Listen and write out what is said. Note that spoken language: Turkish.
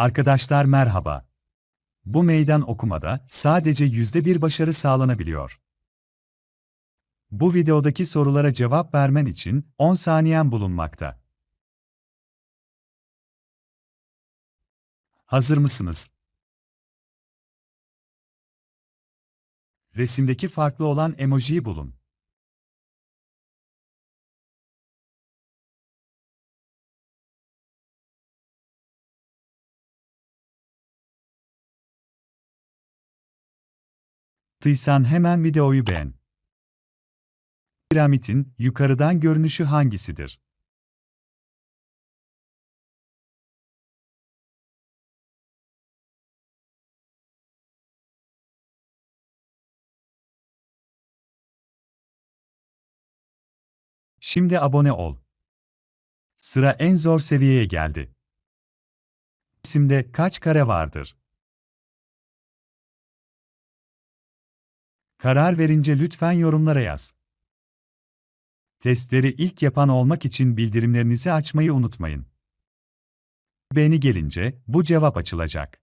Arkadaşlar merhaba. Bu meydan okumada sadece yüzde bir başarı sağlanabiliyor. Bu videodaki sorulara cevap vermen için 10 saniyen bulunmakta. Hazır mısınız? Resimdeki farklı olan emojiyi bulun. Tıysan hemen videoyu beğen. Piramidin yukarıdan görünüşü hangisidir? Şimdi abone ol. Sıra en zor seviyeye geldi. İsimde kaç kare vardır? Karar verince lütfen yorumlara yaz. Testleri ilk yapan olmak için bildirimlerinizi açmayı unutmayın. Beğeni gelince bu cevap açılacak.